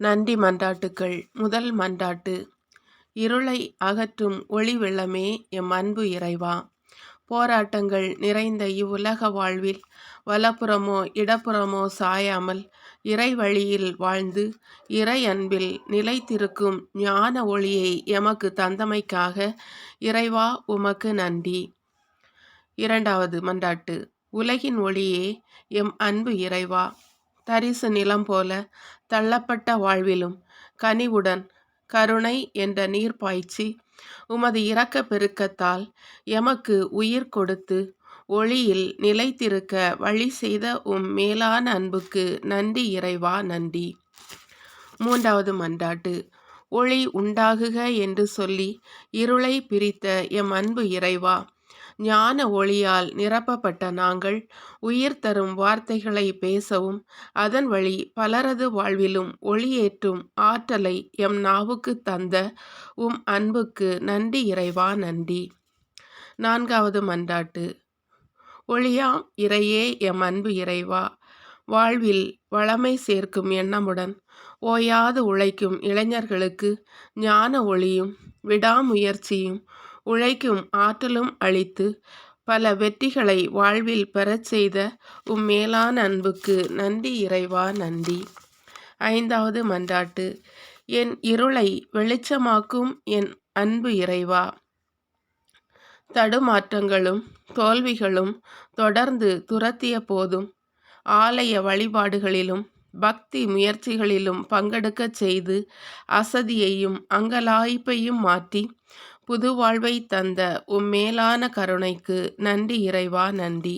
நன்றி மன்றாட்டுக்கள். முதல் மன்றாட்டு. இருளை அகற்றும் ஒளி வெள்ளமே எம் அன்பு இறைவா. போராட்டங்கள் நிறைந்த இவ்வுலக வாழ்வில் வலப்புறமோ இடப்புறமோ சாயாமல் இறை வழியில் வாழ்ந்து இறை அன்பில் நிலைத்திருக்கும் ஞான ஒளியை எமக்கு தந்தமைக்காக இறைவா உமக்கு நன்றி. இரண்டாவது மன்றாட்டு. உலகின் ஒளியே எம் அன்பு இறைவா. தரிசு நிலம் போல தள்ளப்பட்ட வாழ்விலும் கனிவுடன் கருணை என்ற நீர் பாய்ச்சி உமது இரக்க பெருக்கத்தால் எமக்கு உயிர் கொடுத்து ஒளியில் நிலைத்திருக்க வழி செய்த உம் மேலான அன்புக்கு நன்றி இறைவா நன்றி. மூன்றாவது மன்றாட்டு. ஒளி உண்டாகுக என்று சொல்லி இருளை பிரித்த எம் அன்பு இறைவா ஞான ஒளியால் நிரப்பப்பட்ட நாங்கள் உயிர் தரும் வார்த்தைகளை பேசவும் அதன் வழி பலரது வாழ்விலும் ஒளியேற்றும் ஆற்றலை எம் நாவுக்கு தந்த உம் அன்புக்கு நன்றி இறைவா நன்றி. நான்காவது மன்றாட்டு. ஒளியாம் இறையே எம் அன்பு இறைவா வாழ்வில் வளமை சேர்க்கும் எண்ணமுடன் ஓயாது உழைக்கும் இளைஞர்களுக்கு ஞான ஒளியும் விடாமுயற்சியும் உழைக்கும் ஆற்றலும் அளித்து பல வெற்றிகளை வாழ்வில் பெறச் செய்த உம் மேலான அன்புக்கு நன்றி இறைவா நன்றி. ஐந்தாவது மன்றாட்டு. என் இருளை வெளிச்சமாக்கும் என் அன்பு இறைவா. தடுமாற்றங்களும் தோல்விகளும் தொடர்ந்து துரத்திய போதும் ஆலய வழிபாடுகளிலும் பக்தி முயற்சிகளிலும் பங்கெடுக்கச் செய்து அசதியையும் அங்கலாய்ப்பையும் மாற்றி புது வாழ்வை தந்த உம் மேலான கருணைக்கு நன்றி இறைவா நன்றி.